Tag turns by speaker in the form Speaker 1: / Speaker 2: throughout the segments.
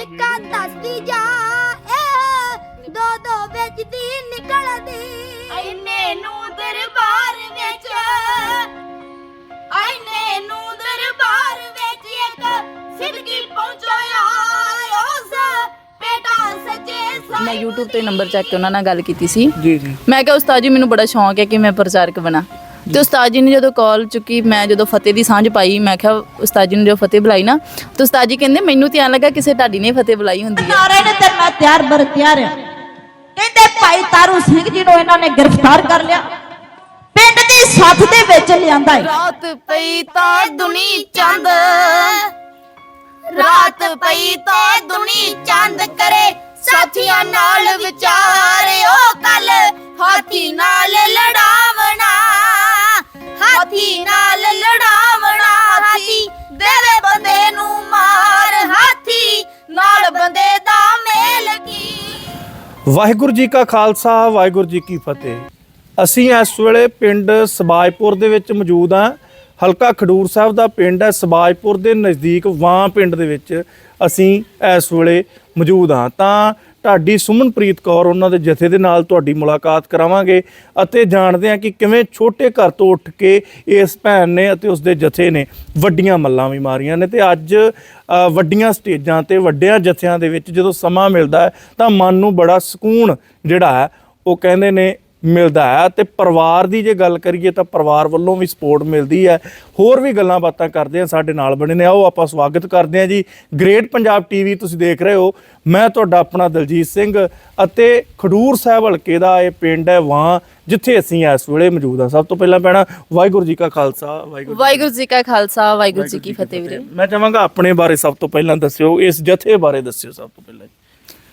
Speaker 1: ਇੱਕਾ ਦੱਸਦੀ ਜਾ ਏ ਦੋ ਦੋ ਵਿੱਚ ਦੀ ਨਿਕਲਦੀ।
Speaker 2: ਐਨੇ ਨੂੰ ਦਰਬਾਰ ਵਿੱਚ ਐਨੇ ਨੂੰ ਦਰਬਾਰ ਵਿੱਚ ਇੱਕ ਸਿੱਧਕੀ ਪਹੁੰਚਾਇਆ। ਉਸ ਬੇਟਾ ਸੱਚੇ ਸਾਈ
Speaker 3: ਮੈਂ YouTube ਤੇ ਨੰਬਰ ਚੱਕ ਕੇ ਉਹਨਾਂ ਨਾਲ ਗੱਲ ਕੀਤੀ ਸੀ।
Speaker 4: ਜੀ ਜੀ।
Speaker 3: ਮੈਂ ਕਿਹਾ ਉਸਤਾਦ ਜੀ ਮੈਨੂੰ ਬੜਾ ਸ਼ੌਂਕ ਹੈ ਕਿ ਮੈਂ ਪ੍ਰਚਾਰਕ ਬਣਾ। ਤੇ ਉਸਤਾਦ ਜੀ ਨੇ ਜਦੋਂ ਕਾਲ ਚੁੱਕੀ ਮੈਂ ਜਦੋਂ ਫਤਿਹ ਦੀ ਸਾਂਝ ਪਾਈ ਮੈਂ ਕਿਹਾ ਉਸਤਾਦ ਜੀ ਨੇ ਜਦੋਂ ਫਤਿਹ ਬੁਲਾਈ ਨਾ ਤੇ ਉਸਤਾਦ ਜੀ ਕਹਿੰਦੇ ਮੈਨੂੰ ਤੇ ਐਂ ਲੱਗਾ ਕਿਸੇ ਢਾਡੀ ਨੇ ਫਤਿਹ ਬੁਲਾਈ ਹੁੰਦੀ ਹੈ।
Speaker 5: ਨਾਰੇ ਨੇ ਤੇ ਮੈਂ ਤਿਆਰ ਬਰ ਤਿਆਰ ਆ। ਕਹਿੰਦੇ ਭਾਈ ਤਾਰੂ ਸਿੰਘ ਜੀ ਨੂੰ ਇਹਨਾਂ ਨੇ ਗ੍ਰਿਫਤਾਰ ਕਰ ਲਿਆ। ਪਿੰਡ ਦੀ ਸੱਥ ਦੇ ਵਿੱਚ ਲਿਆਂਦਾ ਹੈ
Speaker 3: ਰਾਤ ਪਈ ਤਾਂ ਦੁਨੀ ਚੰਦ।
Speaker 2: ਰਾਤ ਪਈ ਤੇ ਦੁਨੀ ਚੰਦ ਕਰੇ। ਸਾਥੀਆਂ ਨਾਲ ਵਿਚਾਰਿਓ ਕੱਲ। ਹਾਥੀ ਨਾਲ ਲੜਾਵਣਾ, ਹਾਥੀ ਨਾਲ ਲੜਾਵਣਾ, ਹਾਥੀ ਦੇਵੇ ਬੰਦੇ ਨੂੰ ਮਾਰ, ਹਾਥੀ ਨਾਲ ਬੰਦੇ ਦਾ ਮੇਲ ਕੀ?
Speaker 4: ਵਾਹਿਗੁਰੂ ਜੀ ਕਾ ਖਾਲਸਾ, ਵਾਹਿਗੁਰੂ ਜੀ ਕੀ ਫਤਿਹ। ਅਸੀਂ ਇਸ ਵੇਲੇ ਪਿੰਡ ਸਬਾਜਪੁਰ ਦੇ ਵਿੱਚ ਮੌਜੂਦ ਹਾਂ। ਹਲਕਾ ਖਡੂਰ ਸਾਹਿਬ ਦਾ ਪਿੰਡ ਹੈ ਸਬਾਜਪੁਰ ਦੇ ਨਜ਼ਦੀਕ, ਵਾਂ ਪਿੰਡ ਦੇ ਵਿੱਚ। ਅਸੀਂ ਇਸ ਵੇਲੇ ਮੌਜੂਦ ਹਾਂ। ਤਾਂ ਢਾਡੀ ਸੁਮਨਪ੍ਰੀਤ ਕੌਰ ਉਹਨਾਂ ਦੇ ਜਥੇ ਦੇ ਨਾਲ ਤੁਹਾਡੀ ਮੁਲਾਕਾਤ ਕਰਾਵਾਂਗੇ ਅਤੇ ਜਾਣਦੇ ਹਾਂ ਕਿ ਕਿਵੇਂ ਛੋਟੇ ਘਰ ਤੋਂ ਉੱਠ ਕੇ ਇਸ ਭੈਣ ਨੇ ਅਤੇ ਉਸ ਦੇ ਜਥੇ ਨੇ ਵੱਡੀਆਂ ਮੱਲਾਂ ਵੀ ਮਾਰੀਆਂ ਨੇ। ਤੇ ਅੱਜ ਵੱਡੀਆਂ ਸਟੇਜਾਂ ਤੇ ਵੱਡਿਆਂ ਜਥਿਆਂ ਦੇ ਵਿੱਚ ਜਦੋਂ ਸਮਾਂ ਮਿਲਦਾ ਹੈ ਤਾਂ ਮਨ ਨੂੰ ਬੜਾ ਸਕੂਨ ਜਿਹੜਾ ਹੈ, ਉਹ ਕਹਿੰਦੇ ਨੇ ਮਿਲਦਾ ਹੈ ਤੇ ਪਰਿਵਾਰ ਦੀ ਜੇ ਗੱਲ ਕਰੀਏ ਤਾਂ ਪਰਿਵਾਰ ਵੱਲੋਂ ਵੀ ਸਪੋਰਟ ਮਿਲਦੀ ਹੈ। ਹੋਰ ਵੀ ਗੱਲਾਂ ਬਾਤਾਂ ਕਰਦੇ ਆ ਸਾਡੇ ਨਾਲ ਬਣੇ ਨੇ। ਆਓ ਆਪਾਂ ਸਵਾਗਤ ਕਰਦੇ ਆ ਜੀ। ਗ੍ਰੇਟ ਪੰਜਾਬ ਟੀਵੀ ਤੁਸੀਂ ਦੇਖ ਰਹੇ ਹੋ। ਮੈਂ ਤੁਹਾਡਾ ਆਪਣਾ ਦਲਜੀਤ ਸਿੰਘ ਅਤੇ ਖਡੂਰ ਸਾਹਿਬ ਹਲਕੇ ਦਾ ਇਹ ਪਿੰਡ ਹੈ ਵਾਂ ਜਿੱਥੇ ਅਸੀਂ ਇਸ ਵੇਲੇ ਮੌਜੂਦ ਹਾਂ। ਸਭ ਤੋਂ ਪਹਿਲਾਂ ਪੈਣਾ ਵਾਹਿਗੁਰੂ ਜੀ ਕਾ ਖਾਲਸਾ ਵਾਹਿਗੁਰੂ
Speaker 3: ਵਾਹਿਗੁਰੂ ਜੀ ਕਾ ਖਾਲਸਾ ਵਾਹਿਗੁਰੂ ਜੀ ਕੀ ਫਤਿਹ ਵੀਰੇ।
Speaker 4: ਮੈਂ ਚਾਹਾਂਗਾ ਆਪਣੇ ਬਾਰੇ ਸਭ ਤੋਂ ਪਹਿਲਾਂ ਦੱਸਿਓ ਇਸ ਜਥੇ ਬਾਰੇ ਦੱਸਿਓ ਸਭ ਤੋਂ ਪਹਿਲਾਂ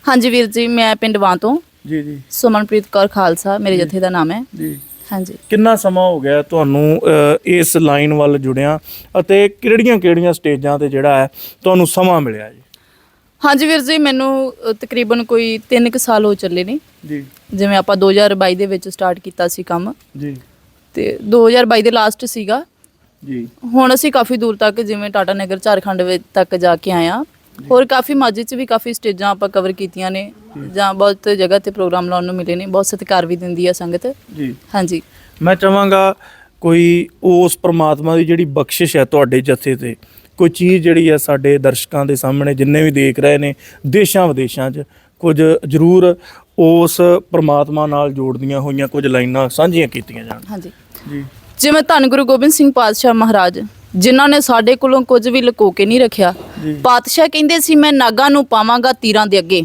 Speaker 3: ਹਾਂਜੀ ਵੀਰ ਜੀ ਮੈਂ ਪਿੰਡ ਵਾਂ ਤੋਂ।
Speaker 4: ਜੀ ਜੀ।
Speaker 3: ਸੁਮਨਪ੍ਰੀਤ ਕੌਰ ਖਾਲਸਾ ਮੇਰੇ ਜਥੇ ਦਾ ਨਾਮ ਹੈ।
Speaker 4: ਜੀ।
Speaker 3: ਹਾਂਜੀ।
Speaker 4: ਕਿੰਨਾ ਸਮਾਂ ਹੋ ਗਿਆ ਤੁਹਾਨੂੰ ਇਸ ਲਾਈਨ ਵੱਲ ਜੁੜਿਆ? ਅਤੇ ਕਿਹੜੀਆਂ-ਕਿਹੜੀਆਂ ਸਟੇਜਾਂ ਤੇ ਜਿਹੜਾ ਹੈ ਤੁਹਾਨੂੰ ਸਮਾਂ ਮਿਲਿਆ ਜੀ?
Speaker 3: ਹਾਂਜੀ ਵੀਰ ਜੀ ਮੈਨੂੰ ਤਕਰੀਬਨ ਕੋਈ 3 ਕੁ ਸਾਲ ਹੋ ਚੱਲੇ ਨੇ।
Speaker 4: ਜੀ।
Speaker 3: ਜਿਵੇਂ ਆਪਾਂ 2022 ਦੇ ਵਿੱਚ ਸਟਾਰਟ ਕੀਤਾ ਸੀ ਕੰਮ।
Speaker 4: ਜੀ।
Speaker 3: ਤੇ 2022 ਦੇ ਲਾਸਟ ਸੀਗਾ।
Speaker 4: ਜੀ।
Speaker 3: ਹੁਣ ਅਸੀਂ ਕਾਫੀ ਦੂਰ ਤੱਕ ਜਿਵੇਂ ਟਾਟਾ ਨਗਰ ਝਾਰਖੰਡ ਵਿੱਚ ਤੱਕ ਜਾ ਕੇ ਹਾਂ। ਹੋਰ ਕਾਫੀ ਮਾਝੇ 'ਚ ਵੀ ਕਾਫੀ ਸਟੇਜਾਂ ਆਪਾਂ ਕਵਰ ਕੀਤੀਆਂ ਨੇ ਜਾਂ ਬਹੁਤ ਜਗ੍ਹਾ ਤੇ ਪ੍ਰੋਗਰਾਮ ਲਾਉਣ ਨੂੰ ਮਿਲੇ ਨੇ ਬਹੁਤ ਸਤਿਕਾਰ ਵੀ ਦਿੰਦੀ ਆ ਸੰਗਤ।
Speaker 4: ਜੀ।
Speaker 3: ਹਾਂਜੀ।
Speaker 4: ਮੈਂ ਚਾਹਾਂਗਾ ਕੋਈ ਉਸ ਪ੍ਰਮਾਤਮਾ ਦੀ ਜਿਹੜੀ ਬਖਸ਼ਿਸ਼ ਹੈ ਤੁਹਾਡੇ ਜਥੇ ਤੇ ਕੋਈ ਚੀਜ਼ ਜਿਹੜੀ ਹੈ ਸਾਡੇ ਦਰਸ਼ਕਾਂ ਦੇ ਸਾਹਮਣੇ ਜਿੰਨੇ ਵੀ ਦੇਖ ਰਹੇ ਨੇ ਦੇਸ਼ਾਂ ਵਿਦੇਸ਼ਾਂ 'ਚ ਕੁਝ ਜ਼ਰੂਰ ਉਸ ਪ੍ਰਮਾਤਮਾ ਨਾਲ ਜੋੜਦੀਆਂ ਹੋਈਆਂ ਕੁਝ ਲਾਈਨਾਂ ਸਾਂਝੀਆਂ ਕੀਤੀਆਂ ਜਾਣ।
Speaker 3: ਹਾਂਜੀ।
Speaker 4: ਜੀ।
Speaker 3: ਜਿਵੇਂ ਧੰਨ ਗੁਰੂ ਗੋਬਿੰਦ ਸਿੰਘ ਪਾਤਸ਼ਾਹ ਮਹਾਰਾਜ ਜਿਨ੍ਹਾਂ ਨੇ ਸਾਡੇ ਕੋਲੋਂ ਕੁਝ ਵੀ ਲੁਕੋ ਕੇ ਨਹੀਂ ਰੱਖਿਆ। ਪਾਤਸ਼ਾਹ ਕਹਿੰਦੇ ਸੀ ਮੈਂ ਨਾਗਾਂ ਨੂੰ ਪਾਵਾਂਗਾ ਤੀਰਾਂ ਦੇ ਅੱਗੇ।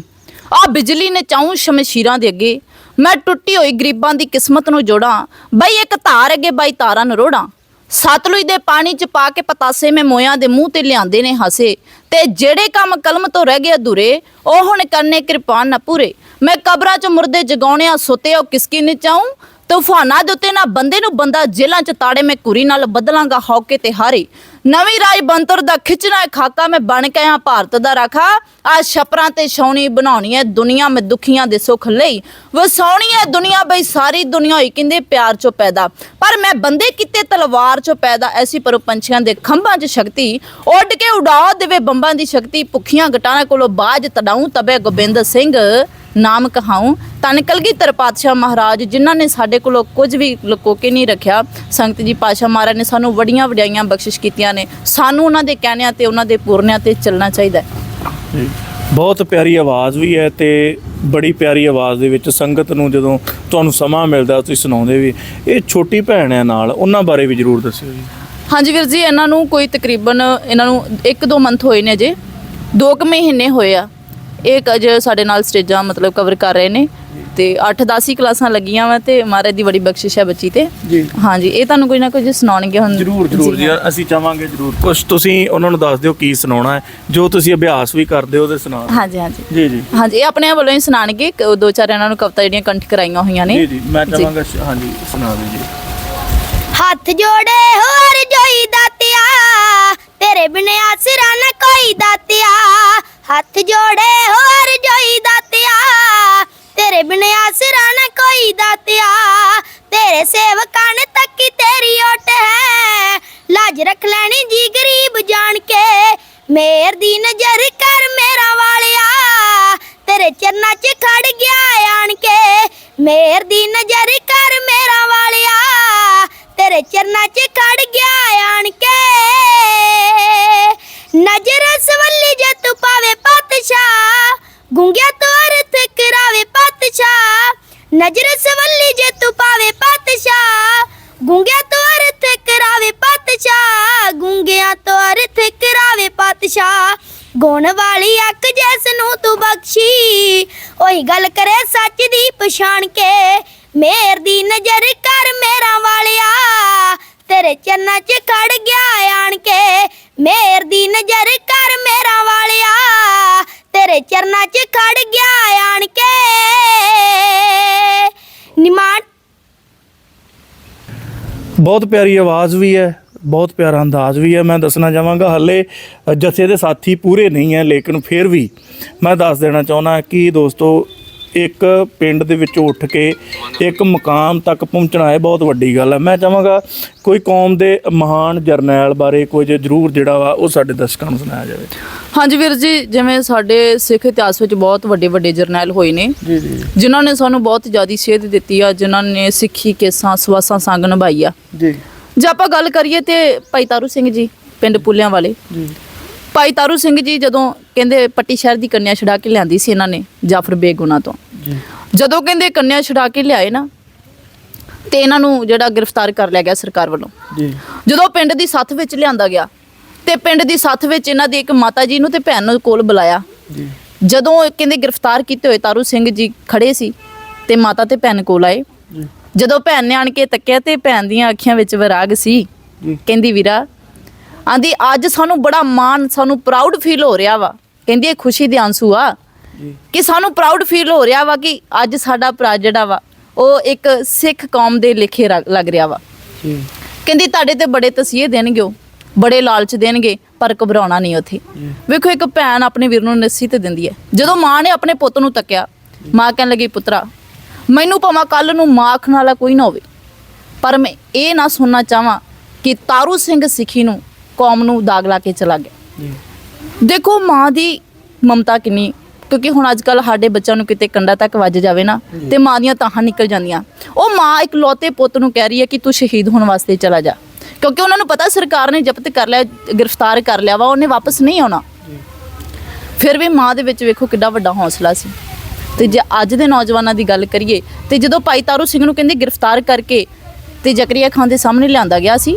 Speaker 3: ਆ ਬਿਜਲੀ ਨੇ ਚਾਹੂੰ ਸ਼ਮਸ਼ੀਰਾਂ ਦੇ ਅੱਗੇ। ਮੈਂ ਟੁੱਟੀ ਹੋਈ ਗਰੀਬਾਂ ਦੀ ਕਿਸਮਤ ਨੂੰ ਜੋੜਾਂ। ਬਈ ਇੱਕ ਧਾਰ ਅੱਗੇ ਬਾਈ ਤਾਰਾਂ ਨਰੋੜਾਂ ਸਤਲੁਜ ਦੇ ਪਾਣੀ ਚ ਪਾ ਕੇ ਪਤਾਸੇ ਮੈਂ ਮੋਇਆਂ ਦੇ ਮੂੰਹ ਤੇ ਲਿਆਂਦੇ ਨੇ ਹਾਸੇ। ਤੇ ਜਿਹੜੇ ਕੰਮ ਕਲਮ ਤੋਂ ਰਹਿ ਗਏ ਅਧੂਰੇ ਉਹ ਹੁਣ ਕਰਨੇ ਕਿਰਪਾਨ ਨਾ ਪੂਰੇ। ਮੈਂ ਕਬਰਾਂ ਚ ਮੁਰਦੇ ਜਗਾਉਣਿਆ ਸੁੱਤੇ ਉਹ ਕਿਸਕੀ ਨੇ ਚਾਹੂੰ ਤੂਫਾਨਾਂ ਦੇ ਉੱਤੇ ਨਾ ਬੰਦੇ ਨੂੰ ਬੰਦਾ ਜੇਲਾਂ ਚ ਤਾੜੇ ਮੈਂ ਕੁਰੀ ਨਾਲ ਬਦਲਾਂਗਾ, ਹੌਕੇ ਤੇ ਹਾਰੇ। ਨਵੀਂ ਰਾਜ ਬੰਤਰ ਦਾ ਖਿੱਚਣਾ ਖਾਕਾ, ਮੈਂ ਬਣ ਕੇ ਆ ਭਾਰਤ ਦਾ ਰਾਖਾ। ਆ ਛਪਰਾਂ ਤੇ ਛਾਉਣੀ ਬਣਾਉਣੀ ਹੈ ਦੁਨੀਆ, ਮੈਂ ਦੁਖੀਆਂ ਦੇ ਸੁੱਖ ਲਈ। ਵਸਾਉਣੀ ਹੈ ਦੁਨੀਆ ਬਈ ਸਾਰੀ ਦੁਨੀਆ ਹੋਈ ਕਹਿੰਦੇ ਪਿਆਰ ਚੋਂ ਪੈਦਾ। ਪਰ ਮੈਂ ਬੰਦੇ ਕਿਤੇ ਤਲਵਾਰ ਚੋਂ ਪੈਦਾ, ਐਸੀ ਪਰ ਪੰਛੀਆਂ ਦੇ ਖੰਭਾਂ 'ਚ ਸ਼ਕਤੀ। ਉੱਡ ਕੇ ਉਡਾ ਦੇਵੇ ਬੰਬਾਂ ਦੀ ਸ਼ਕਤੀ, ਭੁੱਖੀਆਂ ਗਟਾਣਾ ਕੋਲੋਂ ਬਾਜ ਤੜਾਉਂ ਤਬੇ ਗੋਬਿੰਦ ਸਿੰਘ। ਨਾਮ ਕਹਾਉ ਤਨ ਕਲਗੀਧਰ ਪਾਤਸ਼ਾਹ ਮਹਾਰਾਜ ਜਿਨ੍ਹਾਂ ਨੇ ਸਾਡੇ ਕੋਲੋਂ ਕੁਝ ਵੀ ਲੁਕੋ ਕੇ ਨਹੀਂ ਰੱਖਿਆ। ਸੰਗਤ ਜੀ ਪਾਤਸ਼ਾਹ ਮਹਾਰਾਜ ਨੇ ਸਾਨੂੰ ਵਡੀਆਂ ਵਡਿਆਈਆਂ ਬਖਸ਼ਿਸ਼ ਕੀਤੀਆਂ ਨੇ। ਸਾਨੂੰ ਉਹਨਾਂ ਦੇ ਕਹਿਣਿਆਂ ਤੇ ਉਹਨਾਂ ਦੇ ਪੂਰਨਿਆਂ ਤੇ ਚੱਲਣਾ ਚਾਹੀਦਾ ਹੈ।
Speaker 4: ਜੀ। ਬਹੁਤ ਪਿਆਰੀ ਆਵਾਜ਼ ਵੀ ਹੈ ਤੇ ਬੜੀ ਪਿਆਰੀ ਆਵਾਜ਼ ਦੇ ਵਿੱਚ ਸੰਗਤ ਨੂੰ ਜਦੋਂ ਤੁਹਾਨੂੰ ਸਮਾਂ ਮਿਲਦਾ ਤੁਸੀਂ ਸੁਣਾਉਂਦੇ ਵੀ। ਇਹ ਛੋਟੀ ਭੈਣ ਹੈ ਨਾਲ ਉਹਨਾਂ ਬਾਰੇ ਵੀ ਜ਼ਰੂਰ ਦੱਸਿਓ ਜੀ।
Speaker 3: ਹਾਂਜੀ ਵੀਰ ਜੀ ਇਹਨਾਂ ਨੂੰ ਕੋਈ ਤਕਰੀਬਨ ਇਹਨਾਂ ਨੂੰ 1-2 ਮੰਥ ਹੋਏ ਨੇ ਅਜੇ। 2 ਕੁ ਮਹੀਨੇ ਹੋਏ ਆ। ਇਹ ਅਜੇ ਸਾਡੇ ਨਾਲ ਸਟੇਜਾਂ ਮਤਲਬ ਕਵਰ ਕਰ ਰਹੇ ਨੇ ਤੇ 8-10 ਹੀ ਕਲਾਸਾਂ ਲੱਗੀਆਂ ਵਾ ਤੇ ਮਹਾਰਾਜ ਦੀ ਬੜੀ ਬਖਸ਼ਿਸ਼ ਹੈ ਬੱਚੀ ਤੇ।
Speaker 4: ਜੀ।
Speaker 3: ਹਾਂਜੀ ਇਹ ਤੁਹਾਨੂੰ ਕੋਈ ਨਾ ਕੁਝ ਸੁਣਾਉਣਗੇ ਹੁਣ
Speaker 4: ਜ਼ਰੂਰ ਜ਼ਰੂਰ ਜੀ ਅਸੀਂ ਚਾਹਾਂਗੇ ਜ਼ਰੂਰ। ਕੁਝ ਤੁਸੀਂ ਉਹਨਾਂ ਨੂੰ ਦੱਸ ਦਿਓ ਕੀ ਸੁਣਾਉਣਾ ਹੈ ਜੋ ਤੁਸੀਂ ਅਭਿਆਸ ਵੀ ਕਰਦੇ ਹੋ ਤੇ ਸੁਣਾ।
Speaker 3: ਹਾਂਜੀ ਹਾਂਜੀ।
Speaker 4: ਜੀ ਜੀ।
Speaker 3: ਹਾਂਜੀ ਇਹ ਆਪਣੇ ਵੱਲੋਂ ਹੀ ਸੁਣਾਣਗੇ ਦੋ ਚਾਰ ਇਹਨਾਂ ਨੂੰ ਕਵਿਤਾ ਜਿਹੜੀਆਂ ਕੰਠ ਕਰਾਈਆਂ ਹੋਈਆਂ ਨੇ।
Speaker 4: ਜੀ ਜੀ ਮੈਂ। ਚਾਹਾਂਗਾ ਹਾਂਜੀ ਸੁਣਾ ਦਿਓ ਜੀ।
Speaker 1: ਹੱਥ ਜੋੜੇ ਹੋਰ ਜੋਈ ਦਾਤਿਆ ਤੇਰੇ ਬਿਨ ਆਸਰਾ ਨਾ ਕੋਈ ਦਾਤਿਆ। ਹੱਥ ਜੋੜੇ ਹੋਰ ਜੋਈ ਦਾਤਿਆ ਤੇਰੇ ਬਿਨ ਆਸਰਾ ਨਾ ਕੋਈ ਦਾਤਿਆ ਤੇਰੇ ਸੇਵਕਾਂ ਨੇ ਤੱਕੀ ਤੇਰੀ ਓਟ ਹੈ। ਲਾਜ ਰੱਖ ਲੈਣੀ ਜੀ ਗਰੀਬ ਜਾਣ ਕੇ। ਮੇਰ ਦੀ ਨਜ਼ਰ ਕਰ ਮੇਰਾ ਵਾਲਿਆ। ਚਰਨਾਂ 'ਚ ਖੜ ਗਿਆ ਆਣ ਕੇ। ਮੇਰ ਦੀ ਨਜ਼ਰ ਕਰ ਮੇਰਾ ਵਾਲਿਆ। ਤੇਰੇ ਚਰਨਾਂ 'ਚ ਖੜ ਗਿਆ ਆਣ ਕੇ। ਨਜ਼ਰ ਸਵੱਲੀ ਨਜ਼ਰ ਸਵੱਲੀ ਜੇ ਤੂੰ ਪਾਵੇ ਪਾਤਸ਼ਾਹ, ਗੁੰਗਿਆ ਤੋਂ ਅਰਥ ਕਰਾਵੇ ਪਾਤਸ਼ਾਹ, ਗੁੰਗਿਆ ਤੋਂ ਅਰਥ ਕਰਾਵੇ ਪਾਤਸ਼ਾਹ। ਗੁਣ ਵਾਲੀ ਅੱਖ ਜੈਸ ਨੂੰ ਤੂੰ ਬਖਸ਼ੀ, ਉਹੀ ਗੱਲ
Speaker 4: ਬਹੁਤ ਪਿਆਰੀ ਆਵਾਜ਼ ਵੀ ਹੈ, ਬਹੁਤ ਪਿਆਰਾ ਅੰਦਾਜ਼ ਵੀ ਹੈ। ਮੈਂ ਦੱਸਣਾ ਚਾਹਾਂਗਾ, ਹੱਲੇ ਜਥੇ ਦੇ ਸਾਥੀ ਪੂਰੇ ਨਹੀਂ ਹੈ, ਲੇਕਿਨ ਫਿਰ ਵੀ ਮੈਂ ਦੱਸ ਦੇਣਾ ਚਾਹੁੰਦਾ ਕਿ ਦੋਸਤੋ ਇੱਕ ਪਿੰਡ ਦੇ ਵਿੱਚੋਂ ਉੱਠ ਕੇ ਇੱਕ ਮੁਕਾਮ ਤੱਕ ਪਹੁੰਚਣਾ ਇਹ ਬਹੁਤ ਵੱਡੀ ਗੱਲ ਹੈ ਮੈਂ ਚਾਹਾਂਗਾ ਕੋਈ ਕੌਮ ਦੇ ਮਹਾਨ ਜਰਨੈਲ ਬਾਰੇ ਕੁਝ ਜ਼ਰੂਰ ਜਿਹੜਾ ਵਾ ਉਹ ਸਾਡੇ ਦਰਸ਼ਕਾਂ ਨੂੰ ਸੁਣਾਇਆ ਜਾਵੇ।
Speaker 3: ਹਾਂਜੀ ਵੀਰ ਜੀ ਜਿਵੇਂ ਸਾਡੇ ਸਿੱਖ ਇਤਿਹਾਸ ਵਿੱਚ ਬਹੁਤ ਵੱਡੇ ਵੱਡੇ ਜਰਨੈਲ ਹੋਏ ਨੇ।
Speaker 4: ਜੀ ਜੀ।
Speaker 3: ਜਿਨ੍ਹਾਂ ਨੇ ਸਾਨੂੰ ਬਹੁਤ ਜ਼ਿਆਦਾ ਸੇਧ ਦਿੱਤੀ ਆ ਜਿਨ੍ਹਾਂ ਨੇ ਸਿੱਖੀ ਕੇਸਾਂ ਸਵਾਸਾਂ ਸੰਗ ਨਿਭਾਈ ਆ।
Speaker 4: ਜੀ।
Speaker 3: ਜੇ ਆਪਾਂ ਗੱਲ ਕਰੀਏ ਤੇ ਭਾਈ ਤਾਰੂ ਸਿੰਘ ਜੀ ਪਿੰਡ ਪੁੱਲਿਆਂ ਵਾਲੇ।
Speaker 4: ਜੀ।
Speaker 3: ਭਾਈ ਤਾਰੂ ਸਿੰਘ ਜੀ ਜਦੋਂ ਕਹਿੰਦੇ ਪੱਟੀ ਸ਼ਹਿਰ ਦੀ ਕੰਨਿਆ ਛਡਾ ਕੇ ਲਿਆਂਦੀ ਸੀ ਇਹਨਾਂ ਨੇ ਜਾਫਰ ਬੇਗ ਉਹਨਾਂ ਤੋਂ ਜਦੋਂ ਕਹਿੰਦੇ ਕੰਨਿਆ ਛਡਾ ਕੇ ਲਿਆਏ ਨਾ ਤੇ ਇਹਨਾਂ ਨੂੰ ਜਿਹੜਾ ਗ੍ਰਿਫਤਾਰ ਕਰ ਲਿਆ ਗਿਆ ਸਰਕਾਰ ਵੱਲੋਂ।
Speaker 4: ਜੀ।
Speaker 3: ਜਦੋਂ ਪਿੰਡ ਦੀ ਸੱਥ ਵਿੱਚ ਲਿਆਂਦਾ ਗਿਆ ਤੇ ਪਿੰਡ ਦੀ ਸੱਥ ਵਿੱਚ ਇਹਨਾਂ ਦੀ ਇੱਕ ਮਾਤਾ ਜੀ ਨੂੰ ਤੇ ਭੈਣ ਨੂੰ ਕੋਲ ਬੁਲਾਇਆ।
Speaker 4: ਜੀ।
Speaker 3: ਜਦੋਂ ਕਹਿੰਦੇ ਗ੍ਰਿਫਤਾਰ ਕੀਤੇ ਹੋਏ ਤਾਰੂ ਸਿੰਘ ਜੀ ਖੜੇ ਸੀ ਤੇ ਮਾਤਾ ਤੇ ਭੈਣ ਕੋਲ ਆਏ। ਜਦੋਂ ਭੈਣ ਨੇ ਆਣ ਕੇ ਤੱਕਿਆ ਤੇ ਭੈਣ ਦੀਆਂ ਅੱਖੀਆਂ ਵਿੱਚ ਵਿਰਾਗ ਸੀ ਕਹਿੰਦੀ ਵੀਰਾ ਆਂਦੀ ਅੱਜ ਸਾਨੂੰ ਬੜਾ ਮਾਣ ਸਾਨੂੰ ਪ੍ਰਾਊਡ ਫੀਲ ਹੋ ਰਿਹਾ ਵਾ। ਕਹਿੰਦੀ ਇਹ ਖੁਸ਼ੀ ਦੇ ਆਂਸੂ ਆ। ਕਿ ਸਾਨੂੰ ਪ੍ਰਾਊਡ ਫੀਲ ਹੋ ਰਿਹਾ ਵਾ ਕਿ ਅੱਜ ਸਾਡਾ ਭਰਾ ਜਿਹੜਾ ਵਾ ਉਹ ਇੱਕ ਸਿੱਖ ਕੌਮ ਦੇ ਲਿਖੇ ਲੱਗ ਰਿਹਾ ਵਾ।
Speaker 4: ਜੀ।
Speaker 3: ਕਹਿੰਦੀ ਤੁਹਾਡੇ ਤੇ ਬੜੇ ਤਸੀਹੇ ਦੇਣਗੇ ਉਹ। ਬੜੇ ਲਾਲਚ ਦੇਣਗੇ ਪਰ ਘਬਰਾਉਣਾ ਨਹੀਂ ਉੱਥੇ। ਵੇਖੋ ਇੱਕ ਭੈਣ ਆਪਣੇ ਵੀਰ ਨੂੰ ਨਸੀ ਤੇ ਦਿੰਦੀ ਹੈ। ਜਦੋਂ ਮਾਂ ਨੇ ਆਪਣੇ ਪੁੱਤ ਨੂੰ ਤੱਕਿਆ ਮਾਂ ਕਹਿਣ ਲੱਗੀ ਪੁੱਤਰਾ ਮੈਨੂੰ ਭਾਵੇਂ ਕੱਲ ਨੂੰ ਮਾਂ ਆਖਣ ਵਾਲਾ ਕੋਈ ਨਾ ਹੋਵੇ। ਪਰ ਮੈਂ ਇਹ ਨਾ ਸੁਣਨਾ ਚਾਹਾਂ ਕਿ ਤਾਰੂ ਸਿੰਘ ਸਿੱਖੀ ਨੂੰ ਕੌਮ ਨੂੰ ਦਾਗ ਲਾ ਕੇ ਚਲਾ ਗਿਆ। ਦੇਖੋ ਮਾਂ ਦੀ ਮਮਤਾ ਕਿੰਨੀ ਕਿਉਂਕਿ ਹੁਣ ਅੱਜ ਕੱਲ ਸਾਡੇ ਬੱਚਿਆਂ ਨੂੰ ਕਿਤੇ ਕੰਡਾ ਤੱਕ ਵੱਜ ਜਾਵੇ ਨਾ ਤੇ ਮਾਂ ਦੀਆਂ ਤਾਹਾਂ ਨਿਕਲ ਜਾਂਦੀਆਂ। ਉਹ ਮਾਂ ਇੱਕ ਲੋਤੇ ਪੁੱਤ ਨੂੰ ਕਹਿ ਰਹੀ ਹੈ ਕਿ ਤੂੰ ਸ਼ਹੀਦ ਹੋਣ ਵਾਸਤੇ ਚਲਾ ਜਾ। ਕਿਉਂਕਿ ਉਹਨਾਂ ਨੂੰ ਪਤਾ ਸਰਕਾਰ ਨੇ ਜ਼ਬਤ ਕਰ ਲਿਆ ਗ੍ਰਿਫਤਾਰ ਕਰ ਲਿਆ ਵਾ ਉਹਨੇ ਵਾਪਸ ਨਹੀਂ ਆਉਣਾ। ਫਿਰ ਵੀ ਮਾਂ ਦੇ ਵਿੱਚ ਵੇਖੋ ਕਿੱਡਾ ਵੱਡਾ ਹੌਸਲਾ ਸੀ। ਤੇ ਜੇ ਅੱਜ ਦੇ ਨੌਜਵਾਨਾਂ ਦੀ ਗੱਲ ਕਰੀਏ ਤੇ ਜਦੋਂ ਭਾਈ ਤਾਰੂ ਸਿੰਘ ਨੂੰ ਕਹਿੰਦੇ ਗ੍ਰਿਫਤਾਰ ਕਰਕੇ ਤੇ ਜ਼ਕਰੀਆ ਖਾਨ ਦੇ ਸਾਹਮਣੇ ਲਿਆਂਦਾ ਗਿਆ ਸੀ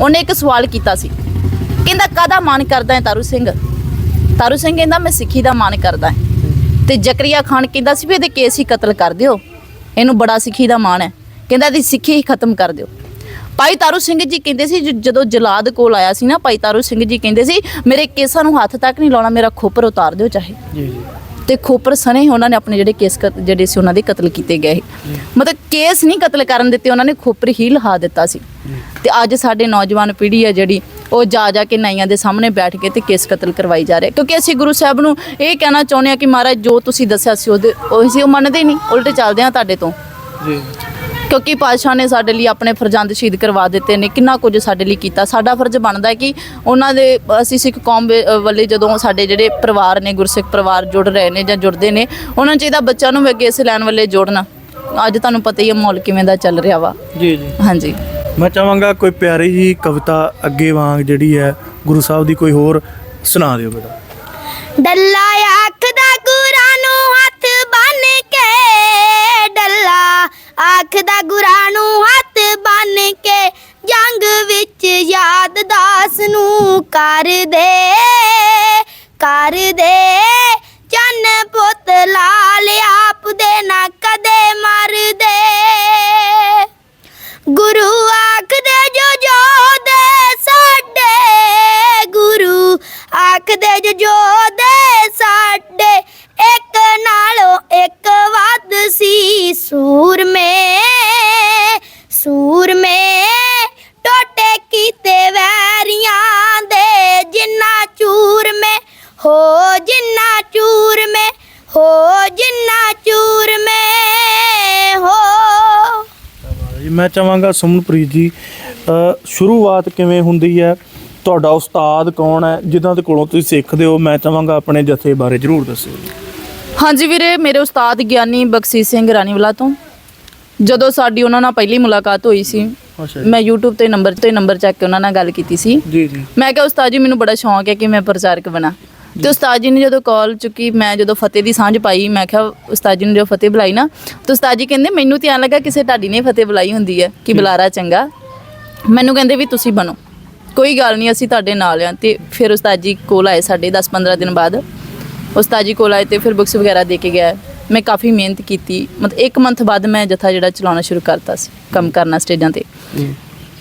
Speaker 3: ਉਹਨੇ ਇੱਕ ਸਵਾਲ ਕੀਤਾ ਸੀ। ਕਹਿੰਦਾ ਕਾਦਾ ਮਾਨ ਕਰਦਾ ਹੈ ਤਾਰੂ ਸਿੰਘ? ਤਾਰੂ ਸਿੰਘ ਕਹਿੰਦਾ ਮੈਂ ਸਿੱਖੀ ਦਾ ਮਾਨ ਕਰਦਾ ਹਾਂ। ਤੇ ਜ਼ਕਰੀਆ ਖਾਨ ਕਹਿੰਦਾ ਸੀ ਵੀ ਇਹਦੇ ਕੇਸ ਹੀ ਕਤਲ ਕਰ ਦਿਓ। ਇਹਨੂੰ ਬੜਾ ਸਿੱਖੀ ਦਾ ਮਾਣ ਹੈ। ਕਹਿੰਦਾ ਇਹਦੀ ਸਿੱਖੀ ਹੀ ਖਤਮ ਕਰ ਦਿਓ। ਭਾਈ ਤਾਰੂ ਸਿੰਘ ਜੀ ਕਹਿੰਦੇ ਸੀ ਜਦੋਂ ਜਲਾਦ ਕੋਲ ਆਇਆ ਸੀ ਨਾ ਭਾਈ ਤਾਰੂ ਸਿੰਘ ਜੀ ਕਹਿੰਦੇ ਸੀ ਮੇਰੇ ਕੇਸਾਂ ਨੂੰ ਹੱਥ ਤੱਕ ਨਹੀਂ ਲਾਉਣਾ ਮੇਰਾ ਖੋਪਰ ਉਤਾਰ ਦਿਓ ਚਾਹੇ।
Speaker 4: ਜੀ ਜੀ।
Speaker 3: ਤੇ ਖੋਪਰ ਸਣੇ ਹੀ ਉਹਨਾਂ ਨੇ ਆਪਣੇ ਜਿਹੜੇ ਕੇਸ ਜਿਹੜੇ ਸੀ ਉਹਨਾਂ ਦੇ ਕਤਲ ਕੀਤੇ ਗਏ। ਮਤਲਬ ਕੇਸ ਨਹੀਂ ਕਤਲ ਕਰਨ ਦਿੱਤੇ ਉਹਨਾਂ ਨੇ ਖੋਪਰ ਹੀ ਲਹਾ ਦਿੱਤਾ ਸੀ। ਤੇ ਅੱਜ ਸਾਡੇ ਨੌਜਵਾਨ ਪੀੜ੍ਹੀ ਹੈ ਜਿਹੜੀ ਉਹ ਜਾ ਜਾ ਕੇ ਨਾਈਆਂ ਦੇ ਸਾਹਮਣੇ ਬੈਠ ਕੇ ਤੇ ਕੇਸ ਕਤਲ ਕਰਵਾਈ ਜਾ ਰਹੇ। ਕਿਉਂਕਿ ਅਸੀਂ ਗੁਰੂ ਸਾਹਿਬ ਨੂੰ ਇਹ ਕਹਿਣਾ ਚਾਹੁੰਦੇ ਆ ਕਿ ਮਹਾਰਾਜ ਜੋ ਤੁਸੀਂ ਦੱਸਿਆ ਸੀ ਉਹਦੇ ਉਹ ਸੀ ਉਹ ਮੰਨਦੇ ਨਹੀਂ। ਉਲਟੇ ਚੱਲਦੇ ਆ ਤੁਹਾਡੇ ਤੋਂ।
Speaker 4: ਜੀ।
Speaker 3: ਕਿਉਂਕਿ ਪਾਤਸ਼ਾਹ ਨੇ ਸਾਡੇ ਲਈ ਆਪਣੇ ਫਰਜ਼ੰਦ ਸ਼ਹੀਦ ਕਰਵਾ ਦਿੱਤੇ ਨੇ। ਕਿੰਨਾ ਕੁਝ ਸਾਡੇ ਲਈ ਕੀਤਾ। ਸਾਡਾ ਫਰਜ਼ ਬਣਦਾ ਹੈ ਕਿ ਉਹਨਾਂ ਦੇ ਅਸੀਂ ਸਿੱਖ ਕੌਮ ਵੱਲੇ ਜਦੋਂ ਸਾਡੇ ਜਿਹੜੇ ਪਰਿਵਾਰ ਨੇ ਗੁਰਸਿੱਖ ਪਰਿਵਾਰ ਜੁੜ ਰਹੇ ਨੇ ਜਾਂ ਜੁੜਦੇ ਨੇ ਉਹਨਾਂ ਚਾਹੀਦਾ ਬੱਚਿਆਂ ਨੂੰ ਵੀ ਅੱਗੇ ਇਸ ਲੈਣ ਵੱਲੇ ਜੋੜਨਾ। ਅੱਜ ਤੁਹਾਨੂੰ ਪਤਾ ਹੀ ਹੈ ਮਾਹੌਲ ਕਿਵੇਂ ਦਾ ਚੱਲ ਰਿਹਾ ਵਾ।
Speaker 4: ਜੀ ਜੀ।
Speaker 3: ਹਾਂਜੀ।
Speaker 4: ਮੈਂ ਚਾਹਾਂਗਾ ਕੋਈ ਪਿਆਰੀ ਜੀ ਕਵਿਤਾ ਅੱਗੇ ਵਾਂਗ ਜਿਹੜੀ ਹੈ ਗੁਰੂ ਸਾਹਿਬ ਦੀ ਕੋਈ ਹੋਰ ਸੁਣਾ ਦਿਓ ਬੇਟਾ।
Speaker 1: ਡੱਲਾ ਆਖਦਾ ਗੁਰਾਂ ਨੂੰ ਹੱਥ ਬੰਨ ਕੇ, ਡੱਲਾ ਆਖਦਾ ਗੁਰਾਂ ਨੂੰ ਹੱਥ ਬੰਨ ਕੇ, ਜੰਗ ਵਿੱਚ ਯਾਦ ਦਾਸ ਨੂੰ ਕਰ ਦੇ ਕਰ ਦੇ। ਚੰਨ ਪੁੱਤ ਲਾਲ ਆਪ ਦੇ ਨਾ ਕਦੇ ਮਰ ਦੇ। ਗੁਰੂ
Speaker 4: ਸੁਮਨਪ੍ਰੀਤ ਜੀ ਸ਼ੁਰੂਆਤ ਕਿਵੇਂ ਹੁੰਦੀ ਹੈ? ਤੁਹਾਡਾ ਉਸਤਾਦ ਕੌਣ ਹੈ? ਜਿਨ੍ਹਾਂ ਦੇ ਕੋਲੋਂ ਤੁਸੀਂ ਸਿੱਖਦੇ ਹੋ ਮੈਂ ਚਾਹਾਂਗਾ ਆਪਣੇ ਜਥੇ ਬਾਰੇ ਜ਼ਰੂਰ ਦੱਸਿਓ
Speaker 3: ਹਾਂਜੀ ਵੀਰੇ ਮੇਰੇ ਉਸਤਾਦ ਗਿਆਨੀ ਬਖਸ਼ੀਸ਼ ਸਿੰਘ ਰਾਣੀਵਾਲਾ ਤੋਂ। ਜਦੋਂ ਸਾਡੀ ਉਹਨਾਂ ਨਾਲ ਪਹਿਲੀ ਮੁਲਾਕਾਤ ਹੋਈ ਸੀ ਮੈਂ YouTube ਤੇ ਨੰਬਰ ਤੇ ਨੰਬਰ ਚੱਕ ਕੇ ਉਹਨਾਂ ਨਾਲ ਗੱਲ ਕੀਤੀ ਸੀ।
Speaker 4: ਜੀ ਜੀ।
Speaker 3: ਮੈਂ ਕਿਹਾ ਉਸਤਾਦ ਜੀ ਮੈਨੂੰ ਬੜਾ ਸ਼ੌਂਕ ਹੈ ਕਿ ਮੈਂ ਪ੍ਰਚਾਰਕ ਬਣਾ। ਤੇ ਉਸਤਾਦ ਜੀ ਨੇ ਜਦੋਂ ਕਾਲ ਚੁੱਕੀ ਮੈਂ ਜਦੋਂ ਫਤਿਹ ਦੀ ਸਾਂਝ ਪਾਈ ਮੈਂ ਕਿਹਾ ਉਸਤਾਦ ਜੀ ਨੇ ਜਦੋਂ ਫਤਿਹ ਬੁਲਾਈ ਨਾ ਤੇ ਉਸਤਾਦ ਜੀ ਕਹਿੰਦੇ ਮੈਨੂੰ ਧਿਆਨ ਲੱਗਾ ਕਿਸੇ ਢਾਡੀ ਨੇ ਫਤਿਹ ਬੁਲਾਈ ਹੁੰਦੀ ਹੈ ਕਿ ਬੁਲਾਰਾ ਚੰਗਾ। ਮੈਨੂੰ ਕਹਿੰਦੇ ਵੀ ਤੁਸੀਂ ਬਣੋ। ਕੋਈ ਗੱਲ ਨਹੀਂ ਅਸੀਂ ਤੁਹਾਡੇ ਨਾਲ ਆ ਤੇ ਫਿਰ ਉਸਤਾਦ ਜੀ ਕੋਲ ਆਏ ਸਾਡੇ 10-15 ਦਿਨ ਬਾਅਦ। ਉਸਤਾਦ ਜੀ ਕੋਲ ਆਏ ਤੇ ਫਿਰ ਬੁੱਕਸ ਵਗੈਰਾ ਦੇ ਕੇ ਗਿਆ। ਮੈਂ ਕਾਫੀ ਮਿਹਨਤ ਕੀਤੀ। ਮਤਲਬ ਇੱਕ ਮੰਥ ਬਾਅਦ ਮੈਂ ਜਥਾ ਜਿਹੜਾ ਚਲਾਉਣਾ ਸ਼ੁਰੂ ਕਰਤਾ ਸੀ ਕੰਮ ਕਰਨਾ ਸਟੇਜਾਂ ਤੇ।
Speaker 4: ਜੀ।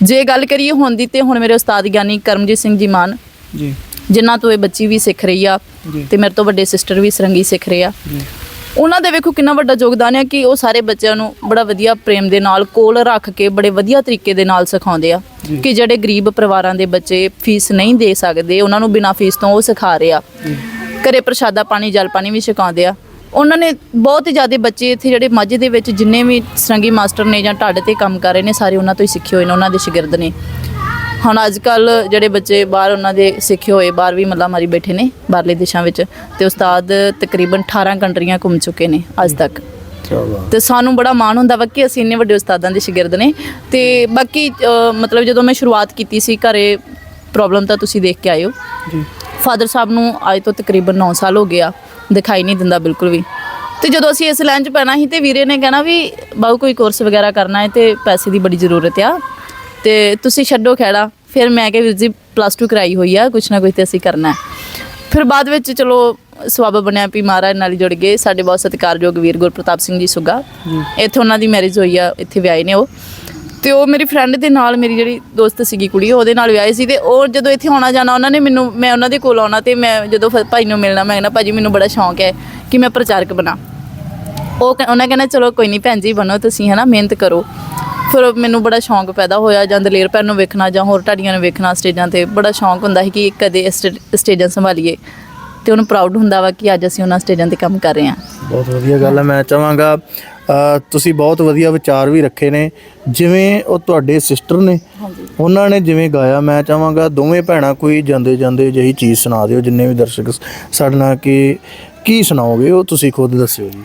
Speaker 3: ਜੇ ਗੱਲ ਕਰੀਏ ਹੁਣ ਦੀ ਤੇ ਹੁਣ ਮੇਰੇ ਉਸਤਾਦ ਗਿਆਨੀ ਕਰਮਜੀਤ ਸਿੰਘ ਜੀ ਮਾਨ।
Speaker 4: ਜੀ।
Speaker 3: ਜਿਨ੍ਹਾਂ ਤੋਂ ਇਹ ਬੱਚੀ ਵੀ ਸਿੱਖ ਰਹੀ ਆ। ਤੇ ਮੇਰੇ ਤੋਂ ਵੱਡੇ ਸਿਸਟਰ ਵੀ ਸਰੰਗੀ ਸਿੱਖ ਰਹੇ ਆ। ਉਹਨਾਂ ਦੇ ਵੇਖੋ ਕਿੰਨਾ ਵੱਡਾ ਯੋਗਦਾਨ ਹੈ ਕਿ ਉਹ ਸਾਰੇ ਬੱਚਿਆਂ ਨੂੰ ਬੜਾ ਵਧੀਆ ਪ੍ਰੇਮ ਦੇ ਨਾਲ ਕੋਲ ਰੱਖ ਕੇ ਬੜੇ ਵਧੀਆ ਤਰੀਕੇ ਦੇ ਨਾਲ ਸਿਖਾਉਂਦੇ ਆ। ਕਿ ਜਿਹੜੇ ਗਰੀਬ ਪਰਿਵਾਰਾਂ ਦੇ ਬੱਚੇ ਫੀਸ ਨਹੀਂ ਦੇ ਸਕਦੇ ਉਹਨਾਂ ਨੂੰ ਬਿਨਾਂ ਫੀਸ ਤੋਂ ਉਹ ਸਿਖਾ ਰਹੇ ਆ। ਘਰੇ ਪ੍ਰਸ਼ਾਦਾ ਪਾਣੀ ਜਲ ਪਾਣੀ ਵੀ ਛਕਾਉਂਦੇ ਆ। ਉਹਨਾਂ ਨੇ ਬਹੁਤ ਹੀ ਜ਼ਿਆਦਾ ਬੱਚੇ ਇੱਥੇ ਜਿਹੜੇ ਮਾਝੇ ਦੇ ਵਿੱਚ ਜਿੰਨੇ ਵੀ ਸਰੰਗੀ ਮਾਸਟਰ ਨੇ ਜਾਂ ਢਾਡੇ ਤੇ ਕੰਮ ਕਰ ਰਹੇ ਨੇ ਸਾਰੇ ਉਹਨਾਂ ਤੋਂ ਹੀ ਸਿੱਖੇ ਹੋਏ ਨੇ ਉਹਨਾਂ ਦੇ ਸ਼ਾਗਿਰਦ ਨੇ। ਹੁਣ ਅੱਜ ਕੱਲ ਜਿਹੜੇ ਬੱਚੇ ਬਾਹਰ ਉਹਨਾਂ ਦੇ ਸਿੱਖੇ ਹੋਏ ਬਾਹਰ ਵੀ ਮੱਲਾ ਮਾਰੀ ਬੈਠੇ ਨੇ ਬਾਹਰਲੇ ਦੇਸ਼ਾਂ ਵਿੱਚ ਤੇ ਉਸਤਾਦ ਤਕਰੀਬਨ 18 ਕੰਟਰੀਆਂ ਘੁੰਮ ਚੁੱਕੇ ਨੇ ਅੱਜ ਤੱਕ। ਤੇ ਸਾਨੂੰ ਬੜਾ ਮਾਣ ਹੁੰਦਾ ਵਾ ਕਿ ਅਸੀਂ ਇੰਨੇ ਵੱਡੇ ਉਸਤਾਦਾਂ ਦੇ ਸ਼ਾਗਿਰਦ ਨੇ। ਤੇ ਬਾਕੀ ਮਤਲਬ ਜਦੋਂ ਮੈਂ ਸ਼ੁਰੂਆਤ ਕੀਤੀ ਸੀ ਘਰੇ ਪ੍ਰੋਬਲਮ ਤਾਂ ਤੁਸੀਂ ਦੇਖ ਕੇ ਆਏ ਹੋ।
Speaker 4: ਜੀ।
Speaker 3: ਫਾਦਰ ਸਾਹਿਬ ਨੂੰ ਅੱਜ ਤੋਂ ਤਕਰੀਬਨ 9 ਸਾਲ ਹੋ ਗਿਆ ਦਿਖਾਈ ਨਹੀਂ ਦਿੰਦਾ ਬਿਲਕੁਲ ਵੀ। ਤੇ ਜਦੋਂ ਅਸੀਂ ਇਸ ਲਾਈਨ 'ਚ ਪੈਣਾ ਸੀ ਤੇ ਵੀਰੇ ਨੇ ਕਹਿਣਾ ਵੀ ਬਾਹੂ ਕੋਈ ਕੋਰਸ ਵਗੈਰਾ ਕਰਨਾ ਹੈ ਤੇ ਪੈਸੇ ਦੀ ਬੜੀ ਜ਼ਰੂਰਤ ਆ। ਤੇ ਤੁਸੀਂ ਛੱਡੋ ਖੇੜਾ। ਫਿਰ ਮੈਂ ਕਿਹਾ ਵੀਰ ਜੀ ਪਲੱਸ 2 ਕਰਾਈ ਹੋਈ ਆ ਕੁਛ ਨਾ ਕੁਛ ਤੇ ਅਸੀਂ ਕਰਨਾ ਫਿਰ ਬਾਅਦ ਵਿੱਚ ਚਲੋ ਸਵਾਬ ਬਣਿਆ ਵੀ ਮਹਾਰਾਜ ਨਾਲ ਹੀ ਜੁੜ ਗਏ। ਸਾਡੇ ਬਹੁਤ ਸਤਿਕਾਰਯੋਗ ਵੀਰ ਗੁਰਪ੍ਰਤਾਪ ਸਿੰਘ ਜੀ ਸੁੱਗਾ। ਇੱਥੇ ਉਹਨਾਂ ਦੀ ਮੈਰਿਜ ਹੋਈ ਆ ਇੱਥੇ ਵਿਆਹੇ ਨੇ ਉਹ। ਤੇ ਉਹ ਮੇਰੀ ਫਰੈਂਡ ਦੇ ਨਾਲ ਮੇਰੀ ਜਿਹੜੀ ਦੋਸਤ ਸੀਗੀ ਕੁੜੀ ਉਹਦੇ ਨਾਲ ਵਿਆਹੇ ਸੀ ਤੇ ਉਹ ਜਦੋਂ ਇੱਥੇ ਆਉਣਾ ਜਾਣਾ ਉਹਨਾਂ ਨੇ ਮੈਨੂੰ ਮੈਂ ਉਹਨਾਂ ਦੇ ਕੋਲ ਆਉਣਾ ਤੇ ਮੈਂ ਜਦੋਂ ਭਾਈ ਨੂੰ ਮਿਲਣਾ ਮੈਂ ਕਹਿੰਦਾ ਭਾਜੀ ਮੈਨੂੰ ਬੜਾ ਸ਼ੌਂਕ ਹੈ ਕਿ ਮੈਂ ਪ੍ਰਚਾਰਕ ਬਣਾ। ਉਹ ਕਹਿ- ਉਹਨਾਂ ਕਹਿੰਦਾ ਚਲੋ ਕੋਈ ਨਹੀਂ ਭੈਣ ਜੀ ਬਣੋ ਤੁਸੀਂ ਹਨਾ ਮਿਹਨਤ ਕਰੋ। ਫਿਰ ਮੈਨੂੰ ਬੜਾ ਸ਼ੌਂਕ ਪੈਦਾ ਹੋਇਆ ਜਾਂ ਦਲੇਰ ਭੈਣ ਨੂੰ ਵੇਖਣਾ ਜਾਂ ਹੋਰ ਢਾਡੀਆਂ ਨੂੰ ਵੇਖਣਾ ਸਟੇਜਾਂ ਤੇ। ਬੜਾ ਸ਼ੌਂਕ ਹੁੰਦਾ ਸੀ ਕਿ ਕਦੇ ਸਟੇ- ਸਟੇਜਾਂ ਸੰਭਾਲੀਏ। ਤੇ ਉਹਨੂੰ ਪ੍ਰਾਊਡ ਹੁੰਦਾ ਵਾ ਕਿ ਅੱਜ ਅਸੀਂ ਉਹਨਾਂ ਸਟੇਜਾਂ ਤੇ ਕੰਮ ਕਰ ਰਹੇ ਹਾਂ।
Speaker 4: ਬਹੁਤ ਵਧੀਆ ਗੱਲ ਹੈ ਮੈਂ ਚਾਹਾਂਗਾ ਅ, ਤੁਸੀਂ ਬਹੁਤ ਵਧੀਆ ਵਿਚਾਰ ਵੀ ਰੱਖੇ ਨੇ। ਜਿਵੇਂ ਉਹ ਤੁਹਾਡੇ ਸਿਸਟਰ ਨੇ ਉਹਨਾਂ ਨੇ ਜਿਵੇਂ ਗਾਇਆ ਮੈਂ ਚਾਹਾਂਗਾ ਦੋਵੇਂ ਭੈਣਾਂ ਕੋਈ ਜਾਂਦੇ ਜਾਂਦੇ ਜਿਹੀ ਚੀਜ਼ ਸੁਣਾ ਦਿਓ ਜਿੰਨੇ ਵੀ ਦਰਸ਼ਕ ਸ- ਸਾਡੇ ਨਾਲ ਕਿ ਕੀ ਸੁਣਾਓਗੇ ਉਹ ਤੁਸੀਂ ਖੁਦ ਦੱਸਿਓ ਜੀ।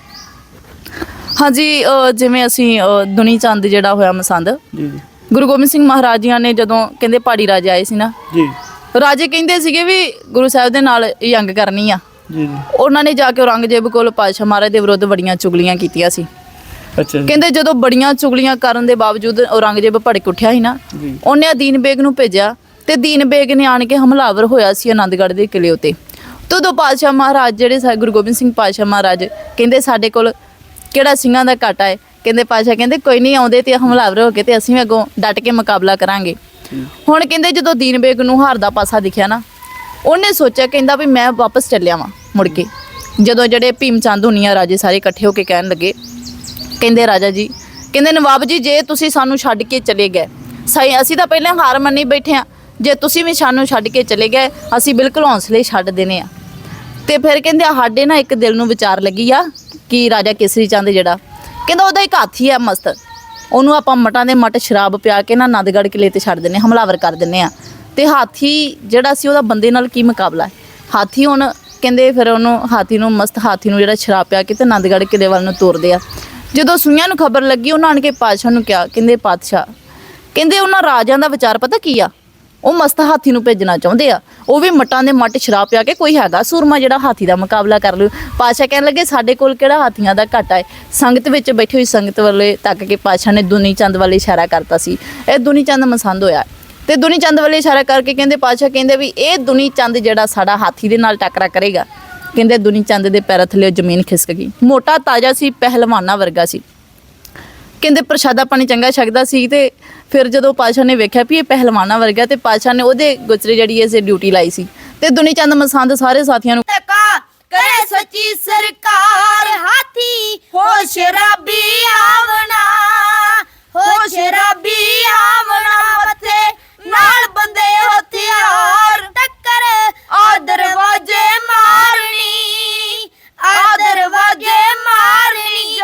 Speaker 3: ਹਾਂਜੀ ਅ, ਜਿਵੇਂ ਅਸੀਂ ਅ, ਦੁਨੀ ਚੰਦ ਜਿਹੜਾ ਹੋਇਆ ਮਸੰਦ
Speaker 4: ਜੀ ਜੀ।
Speaker 3: ਗੁਰੂ ਗੋਬਿੰਦ ਸਿੰਘ ਮਹਾਰਾਜ ਜੀਆਂ ਨੇ ਜਦੋਂ ਕਹਿੰਦੇ ਪਹਾੜੀ ਰਾਜੇ ਆਏ ਸੀ ਨਾ
Speaker 4: ਜੀ।
Speaker 3: ਰਾਜੇ ਕਹਿੰਦੇ ਸੀਗੇ ਵੀ ਗੁਰੂ ਸਾਹਿਬ ਦੇ ਨਾਲ ਯੰਗ ਕਰਨੀ ਆ।
Speaker 4: ਜੀ ਜੀ।
Speaker 3: ਉਹਨਾਂ ਨੇ ਜਾ ਕੇ ਔਰੰਗਜ਼ੇਬ ਕੋਲ ਪਾਤਸ਼ਾਹ ਮਹਾਰਾਜ ਦੇ ਵਿਰੁੱਧ ਬੜੀਆਂ ਚੁਗਲੀਆਂ ਕੀਤੀਆਂ ਸੀ।
Speaker 4: ਅੱਛਾ ਜੀ।
Speaker 3: ਕਹਿੰਦੇ ਜਦੋਂ ਬੜੀਆਂ ਚੁਗਲੀਆਂ ਕਰਨ ਦੇ ਬਾਵਜੂਦ ਔਰੰਗਜ਼ੇਬ ਭੜਕ ਉੱਠਿਆ ਸੀ ਨਾ
Speaker 4: ਜੀ।
Speaker 3: ਉਹਨੇ ਦੀਨ ਬੇਗ ਨੂੰ ਭੇਜਿਆ ਤੇ ਦੀਨ ਬੇਗ ਨੇ ਆਣ ਕੇ ਹਮਲਾਵਰ ਹੋਇਆ ਸੀ ਆਨੰਦਗੜ੍ਹ ਦੇ ਕਿਲੇ ਉਤੇ। ਤਦੋਂ ਪਾਤਸ਼ਾਹ ਮਹਾਰਾਜ ਜਿਹੜੇ ਸਾ ਗੁਰੂ ਗੋਬਿੰਦ ਸਿੰਘ ਪਾਤਸ਼ਾਹ ਮਹਾਰਾਜ ਕਹਿੰਦੇ ਸਾਡੇ ਕੋਲ ਕਿਹੜਾ ਸਿੰਘਾਂ ਦਾ ਘਾਟਾ ਹੈ? ਕਹਿੰਦੇ ਪਾਤਸ਼ਾਹ ਕਹਿੰਦੇ ਕੋਈ ਨਹੀਂ, ਆਉਂਦੇ ਤੇ ਹਮਲਾਵਰ ਹੋ ਕੇ ਤੇ ਅਸੀਂ ਵੀ ਅੱਗੋਂ ਡਟ ਕੇ ਮੁਕਾਬਲਾ ਕਰਾਂਗੇ। ਹੁਣ ਕਹਿੰਦੇ ਜਦੋਂ ਦੀਨ ਬੇਗ ਨੂੰ ਹਾਰ ਦਾ ਪਾਸਾ ਦਿਖਿਆ ਨਾ, ਉਹਨੇ ਸੋਚਿਆ, ਕਹਿੰਦਾ ਵੀ ਮੈਂ ਵਾਪਸ ਚੱਲਿਆ ਵਾਂ ਮੁੜ ਕੇ। ਜਦੋਂ ਜਿਹੜੇ ਭੀਮ ਚੰਦ ਹੁਨੀਆਂ ਰਾਜੇ ਸਾਰੇ ਇਕੱਠੇ ਹੋ ਕੇ ਕਹਿਣ ਲੱਗੇ, ਕਹਿੰਦੇ ਰਾਜਾ ਜੀ, ਕਹਿੰਦੇ ਨਵਾਬ ਜੀ, ਜੇ ਤੁਸੀਂ ਸਾਨੂੰ ਛੱਡ ਕੇ ਚਲੇ ਗਏ, ਸਹੀ, ਅਸੀਂ ਤਾਂ ਪਹਿਲਾਂ ਹਾਰ ਮੰਨੀ ਬੈਠੇ ਆ। ਜੇ ਤੁਸੀਂ ਵੀ ਸਾਨੂੰ ਛੱਡ ਕੇ ਚਲੇ ਗਏ, ਅਸੀਂ ਬਿਲਕੁਲ ਹੌਸਲੇ ਛੱਡ ਦੇਣੇ ਆ। ਤੇ ਫਿਰ ਕਹਿੰਦੇ ਸਾਡੇ ਨਾ ਇੱਕ ਦਿਲ ਨੂੰ ਵਿਚਾਰ ਲੱਗੀ ਆ ਕਿ ਰਾਜਾ ਕੇਸਰੀ ਚੰਦ ਜਿਹੜਾ, ਕਹਿੰਦਾ ਉਹਦਾ ਇੱਕ ਹਾਥੀ ਆ ਮਸਤ। ਉਹਨੂੰ ਆਪਾਂ ਮਟਾਂ ਦੇ ਮਟ ਸ਼ਰਾਬ ਪਿਆ ਕੇ ਨਾ ਆਨੰਦਗੜ੍ਹ ਕਿਲੇ ਤੇ ਛੱਡ ਦਿੰਨੇ ਹਮਲਾਵਰ ਕਰ ਦਿੰਨੇ ਆ ਤੇ ਹਾਥੀ ਜਿਹੜਾ ਸੀ ਉਹਦਾ ਬੰਦੇ ਨਾਲ ਕੀ ਮੁਕਾਬਲਾ ਹਾਥੀ ਹੁਣ ਕਹਿੰਦੇ ਫਿਰ ਉਹਨੂੰ ਹਾਥੀ ਨੂੰ ਮਸਤ ਹਾਥੀ ਨੂੰ ਜਿਹੜਾ ਸ਼ਰਾਬ ਪਿਆ ਕੇ ਤੇ ਆਨੰਦਗੜ੍ਹ ਕਿਲੇ ਵੱਲ ਨੂੰ ਤੋਰਦੇ ਆ। ਜਦੋਂ ਸੁਈਆਂ ਨੂੰ ਖਬਰ ਲੱਗੀ, ਉਹਨਾਂ ਆਣ ਕੇ ਪਾਤਸ਼ਾਹ ਨੂੰ ਕਿਹਾ, ਕਹਿੰਦੇ ਪਾਤਸ਼ਾਹ, ਕਹਿੰਦੇ ਉਹਨਾਂ ਰਾਜਿਆਂ ਦਾ ਵਿਚਾਰ ਪਤਾ ਕੀ ਆ? ਉਹ ਮਸਤ ਹਾਥੀ ਨੂੰ ਭੇਜਣਾ ਚਾਹੁੰਦੇ ਆ। ਉਹ ਵੀ ਮਟਾਂ ਦੇ ਮੱਟ ਸ਼ਰਾਬ ਪਿਆ ਕੇ ਕੋਈ ਹੈਗਾ। ਸੂਰਮਾ ਜਿਹੜਾ ਹਾਥੀ ਦਾ ਮੁਕਾਬਲਾ ਕਰ ਲੂ ਪਾਤਸ਼ਾਹ ਕਹਿਣ ਲੱਗੇ, ਸਾਡੇ ਕੋਲ ਕਿਹੜਾ ਹਾਥੀਆਂ ਦਾ ਘਾਟਾ ਹੈ? ਸੰਗਤ ਵਿੱਚ ਬੈਠੀ ਹੋਈ ਸੰਗਤ ਵੱਲੇ ਤੱਕ ਕੇ ਪਾਤਸ਼ਾਹ ਨੇ ਦੁਨੀ ਚੰਦ ਵੱਲ ਇਸ਼ਾਰਾ ਕਰਤਾ ਸੀ। ਇਹ ਦੁਨੀ ਚੰਦ ਮਸੰਦ ਹੋਇਆ। ਤੇ ਦੁਨੀ ਚੰਦ ਵੱਲ ਇਸ਼ਾਰਾ ਕਰਕੇ ਕਹਿੰਦੇ, ਪਾਤਸ਼ਾਹ ਕਹਿੰਦੇ ਵੀ ਇਹ ਦੁਨੀ ਚੰਦ ਜਿਹੜਾ ਸਾਡਾ ਹਾਥੀ ਦੇ ਨਾਲ ਟੱਕਰਾ ਕਰੇਗਾ। ਕਹਿੰਦੇ ਦੁਨੀ ਚੰਦ ਦੇ ਪੈਰਾਂ ਥੱਲੇ ਜ਼ਮੀਨ ਖਿਸਕ ਗਈ। ਮੋਟਾ ਤਾਜ਼ਾ ਸੀ, ਪਹਿਲਵਾਨਾਂ ਵਰਗਾ ਸੀ। ਕਹਿੰਦੇ, ਪ੍ਰਸ਼ਾਦਾ ਪਾਣੀ ਚੰਗਾ ਛਕਦਾ ਸੀ ਤੇ ਫਿਰ ਜਦੋਂ ਪਾਸ਼ਾ ਨੇ ਵੇਖਿਆ ਵੀ ਇਹ ਪਹਿਲਵਾਨਾਂ ਵਰਗਾ ਤੇ ਪਾਸ਼ਾ ਨੇ ਉਹਦੇ ਗੁਜਰੇ ਜਿਹੜੀ ਐ ਡਿਊਟੀ ਲਾਈ ਸੀ ਤੇ ਦੁਨੀ ਚੰਦ ਮਸੰਦ ਸਾਰੇ ਸਾਥੀਆਂ ਨੂੰ
Speaker 2: ਟਕਾ ਕਰੇ ਸੱਚੀ ਸਰਕਾਰ, ਹਾਥੀ ਹੋ ਸ਼ਰਾਬੀ ਆਵਣਾ ਹੋ ਸ਼ਰਾਬੀ ਆਵਣਾ, ਮੱਥੇ ਨਾਲ ਬੰਦੇ ਹਥਿਆਰ, ਟੱਕਰ ਆ ਦਰਵਾਜ਼ੇ ਮਾਰਨੀ ਆ ਦਰਵਾਜ਼ੇ ਮਾਰਨੀ।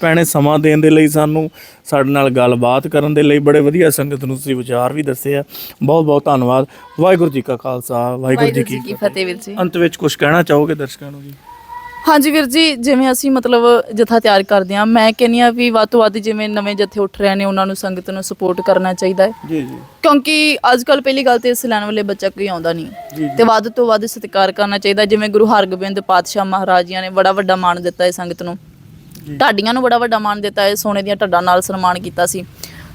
Speaker 4: ਭੈਣੇ ਸਮਾਂ ਦੇਣ ਦੇ ਲਈ ਸਾਨੂੰ ਸਾਡੇ ਨਾਲ ਗੱਲਬਾਤ ਕਰਨ ਦੇ ਲਈ ਬੜੇ ਵਧੀਆ ਸੰਗਤ ਨੂੰ ਤੁਸੀਂ ਵਿਚਾਰ ਵੀ ਦੱਸੇ ਆ। ਬਹੁਤ ਬਹੁਤ ਧੰਨਵਾਦ। ਵਾਹਿਗੁਰੂ ਜੀ ਕਾ ਖਾਲਸਾ ਵਾਹਿਗੁਰੂ ਜੀ ਕੀ
Speaker 3: ਫਤਿਹ। ਵੀਰ ਜੀ।
Speaker 4: ਅੰਤ ਵਿੱਚ ਕੁਝ ਕਹਿਣਾ ਚਾਹੋਗੇ ਦਰਸ਼ਕਾਂ ਨੂੰ ਜੀ?
Speaker 3: ਹਾਂਜੀ ਵੀਰ ਜੀ ਜਿਵੇਂ ਅਸੀਂ ਮਤਲਬ ਜਥਾ ਤਿਆਰ ਕਰਦੇ ਹਾਂ ਮੈਂ ਕਹਿੰਨੀ ਆ ਵੀ ਵੱਧ ਤੋਂ ਵੱਧ ਜਿਵੇਂ ਨਵੇਂ ਜਥੇ ਉੱਠ ਰਹੇ ਨੇ ਉਹਨਾਂ ਨੂੰ ਸੰਗਤ ਨੂੰ ਸਪੋਰਟ ਕਰਨਾ ਚਾਹੀਦਾ ਹੈ।
Speaker 4: ਜੀ ਜੀ।
Speaker 3: ਕਿਉਂਕਿ ਅੱਜ ਕੱਲ ਪਹਿਲੀ ਗੱਲ ਤੇ ਇਸ ਲੈਣ ਵਾਲੇ ਬੱਚਾ ਕੋਈ ਆਉਂਦਾ ਨਹੀਂ। ਤੇ ਵੱਧ ਤੋਂ ਵੱਧ ਸਤਿਕਾਰ ਕਰਨਾ ਚਾਹੀਦਾ ਜਿਵੇਂ ਗੁਰੂ ਹਰਗੋਬਿੰਦ ਪਾਤਸ਼ਾਹ ਮਹਾਰਾਜਿਆਂ ਨੇ ਬੜਾ ਵੱਡਾ ਮਾਣ ਦਿੱਤਾ ਹੈ ਸੰਗਤ ਨੂੰ। ਢਾਡੀਆਂ ਨੂੰ ਬੜਾ ਵੱਡਾ ਮਾਣ ਦਿੱਤਾ ਹੈ ਸੋਨੇ ਦੀਆਂ ਢੱਡਾਂ ਨਾਲ ਸਨਮਾਨ ਕੀਤਾ ਸੀ।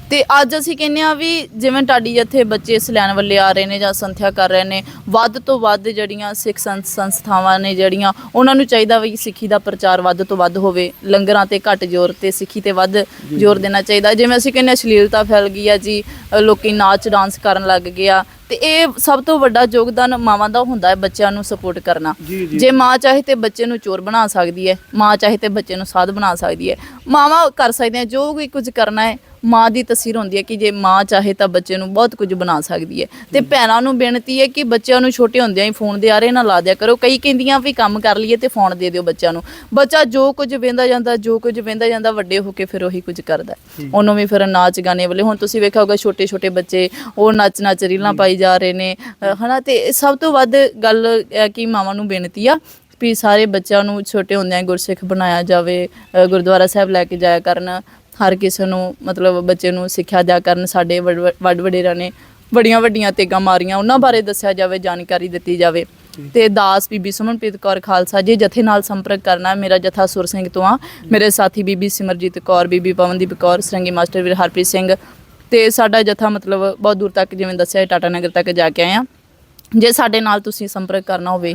Speaker 3: ਤੇ ਅੱਜ ਅਸੀਂ ਕਹਿੰਦੇ ਆ ਵੀ ਜਿਵੇਂ ਢਾਡੀ ਜਥੇ ਬੱਚੇ ਇਸ ਲੈਣ ਵੱਲੇ ਆ ਰਹੇ ਨੇ ਜਾਂ ਸੰਥਿਆ ਕਰ ਰਹੇ ਨੇ ਵੱਧ ਤੋਂ ਵੱਧ ਜਿਹੜੀਆਂ ਸਿੱਖ ਸੰਸ- ਸੰਸਥਾਵਾਂ ਨੇ ਜਿਹੜੀਆਂ ਉਹਨਾਂ ਨੂੰ ਚਾਹੀਦਾ ਵੀ ਸਿੱਖੀ ਦਾ ਪ੍ਰਚਾਰ ਵੱਧ ਤੋਂ ਵੱਧ ਹੋਵੇ ਲੰਗਰਾਂ ਤੇ ਘੱਟ ਜ਼ੋਰ ਤੇ ਸਿੱਖੀ ਤੇ ਵੱਧ ਜ਼ੋਰ ਦੇਣਾ ਚਾਹੀਦਾ। ਜਿਵੇਂ ਅਸੀਂ ਕਹਿੰਦੇ ਹਾਂ ਅਸ਼ਲੀਲਤਾ ਫੈਲ ਗਈ ਆ ਜੀ ਲੋਕੀ ਨਾਚ ਡਾਂਸ ਕਰਨ ਲੱਗ ਗਏ ਆ ਤੇ ਇਹ ਸਭ ਤੋਂ ਵੱਡਾ ਯੋਗਦਾਨ ਮਾਵਾਂ ਦਾ ਹੁੰਦਾ ਹੈ ਬੱਚਿਆਂ ਨੂੰ ਸਪੋਰਟ ਕਰਨਾ। ਜੇ ਮਾਂ ਚਾਹੇ ਤੇ ਬੱਚੇ ਨੂੰ ਚੋਰ ਬਣਾ ਸਕਦੀ ਹੈ ਮਾਂ ਚਾਹੇ ਤੇ ਬੱਚੇ ਨੂੰ ਸਾਧ ਬਣਾ ਸਕਦੀ ਹੈ। ਮਾਵਾਂ ਕਰ ਸਕਦੀਆਂ ਜੋ ਵੀ ਕੁਝ ਕਰਨਾ ਹੈ ਮਾਂ ਦੀ ਤਸਵੀਰ ਹੁੰਦੀ ਹੈ ਕਿ ਜੇ ਮਾਂ ਚਾਹੇ ਤਾਂ ਬੱਚੇ ਨੂੰ ਬਹੁਤ ਕੁਝ ਬਣਾ ਸਕਦੀ ਹੈ। ਤੇ ਭੈਣਾਂ ਨੂੰ ਬੇਨਤੀ ਹੈ ਕਿ ਬੱਚਿਆਂ ਨੂੰ ਛੋਟੇ ਹੁੰਦਿਆਂ ਹੀ ਫੋਨ ਦੇ ਆਰੇ ਨਾ ਲਾ ਦਿਆ ਕਰੋ। ਕਈ ਕਹਿੰਦੀਆਂ ਵੀ ਕੰਮ ਕਰ ਲਈਏ ਤੇ ਫੋਨ ਦੇ ਦਿਓ ਬੱਚਿਆਂ ਨੂੰ। ਬੱਚਾ ਜੋ ਕੁਝ ਵੇਂਦਾ ਜਾਂਦਾ ਜੋ ਕੁਝ ਵੇਂਦਾ ਜਾਂਦਾ ਵੱਡੇ ਹੋ ਕੇ ਫਿਰ ਉਹੀ ਕੁਝ ਕਰਦਾ ਹੈ। ਉਹਨੂੰ ਵੀ ਫਿਰ ਨਾਚ ਗਾਣੇ ਵਾਲੇ ਹੁਣ ਤੁਸੀਂ ਵੇਖਿਆ ਹੋਗਾ ਛੋਟੇ ਛੋਟੇ ਬੱਚੇ ਉਹ ਨੱਚ ਨੱਚ ਰੀਲਾਂ ਪਾਈ ਜਾ ਰਹੇ ਨੇ ਹਨਾ, ਤੇ ਸਭ ਤੋਂ ਵੱਧ ਗੱਲ ਕਿ ਮਾਵਾਂ ਨੂੰ ਬੇਨਤੀ ਆ ਵੀ ਸਾਰੇ ਬੱਚਿਆਂ ਨੂੰ ਛੋਟੇ ਹੁੰਦਿਆਂ ਗੁਰਸਿੱਖ ਬਣਾਇਆ ਜਾਵੇ ਗੁਰਦੁਆਰਾ ਸਾਹਿਬ ਲੈ ਕੇ ਜਾਇਆ ਕਰਨ, ਹਰ ਕਿਸੇ ਨੂੰ ਮਤਲਬ ਬੱਚੇ ਨੂੰ ਸਿੱਖਿਆ ਦਿਆ ਕਰਨ, ਸਾਡੇ ਵੱਡ ਵਡੇਰਾਂ ਨੇ ਬੜੀਆਂ ਵੱਡੀਆਂ ਤੇਗਾਂ ਮਾਰੀਆਂ, ਉਹਨਾਂ ਬਾਰੇ ਦੱਸਿਆ ਜਾਵੇ, ਜਾਣਕਾਰੀ ਦਿੱਤੀ ਜਾਵੇ। ਤੇ ਦਾਸ ਬੀਬੀ ਸੁਮਨਪ੍ਰੀਤ ਕੌਰ ਖਾਲਸਾ ਜੀ ਜਥੇ ਨਾਲ ਸੰਪਰਕ ਕਰਨਾ ਮੇਰਾ ਜਥਾ ਸੁਰ ਸਿੰਘ ਤੋਂ ਆ। ਮੇਰੇ ਸਾਥੀ ਬੀਬੀ ਸਿਮਰਜੀਤ ਕੌਰ, ਬੀਬੀ ਪਵਨਦੀਪ ਕੌਰ ਸਰੰਗੀ ਮਾਸਟਰ ਵੀਰ ਹਰਪ੍ਰੀਤ ਸਿੰਘ ਤੇ ਸਾਡਾ ਜਥਾ ਮਤਲਬ ਬਹੁਤ ਦੂਰ ਤੱਕ ਜਿਵੇਂ ਦੱਸਿਆ ਹੈ, ਟਾਟਾ ਨਗਰ ਤੱਕ ਜਾ ਕੇ ਆਏ ਆ ਜੇ ਸਾਡੇ ਨਾਲ ਤੁਸੀਂ ਸੰਪਰਕ ਕਰਨਾ ਹੋਵੇ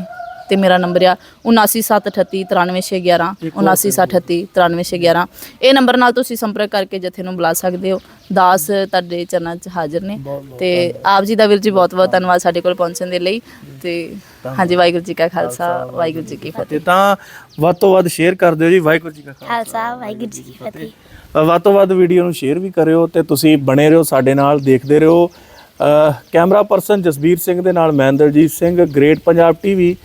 Speaker 3: ਤੇ ਮੇਰਾ ਨੰਬਰ ਆ 7973893611 7973893611 ਇਹ ਨੰਬਰ ਨਾਲ ਤੁਸੀਂ ਸੰਪਰਕ ਕਰਕੇ ਜਥੇ ਨੂੰ ਬੁਲਾ ਸਕਦੇ ਹੋ। ਦਾਸ ਤੁਹਾਡੇ ਚਰਨਾਂ 'ਚ ਹਾਜ਼ਰ ਨੇ। ਤੇ ਆਪ ਜੀ ਦਾ ਵੀਰ ਜੀ ਬਹੁਤ ਬਹੁਤ ਧੰਨਵਾਦ ਸਾਡੇ ਕੋਲ ਪਹੁੰਚਣ ਦੇ ਲਈ। ਤੇ ਹਾਂਜੀ ਵਾਹਿਗੁਰੂ ਜੀ ਕਾ ਖਾਲਸਾ ਵਾਹਿਗੁਰੂ ਜੀ ਕੀ ਫਤਿਹ।
Speaker 4: ਤੇ ਵੱਧ ਤੋਂ ਵੱਧ ਸ਼ੇਅਰ ਕਰ ਦਿਓ ਜੀ ਵਾਹਿਗੁਰੂ ਜੀ ਕਾ ਖਾਲਸਾ
Speaker 1: ਵਾਹਿਗੁਰੂ ਜੀ ਕੀ ਫਤਿਹ।
Speaker 4: ਵੱਧ ਤੋਂ ਵੱਧ ਵੀਡੀਓ ਨੂੰ ਸ਼ੇਅਰ ਵੀ ਕਰਿਓ ਤੇ ਤੁਸੀਂ ਬਣੇ ਰਹੋ ਸਾਡੇ ਨਾਲ ਦੇਖਦੇ ਰਹੋ। ਅ, ਕੈਮਰਾ ਪਰਸਨ ਜਸਬੀਰ ਸਿੰਘ ਦੇ ਨਾਲ ਮੈਂ ਦਲਜੀਤ ਸਿੰਘ ਗ੍ਰੇਟ ਪੰਜਾਬ ਟੀਵੀ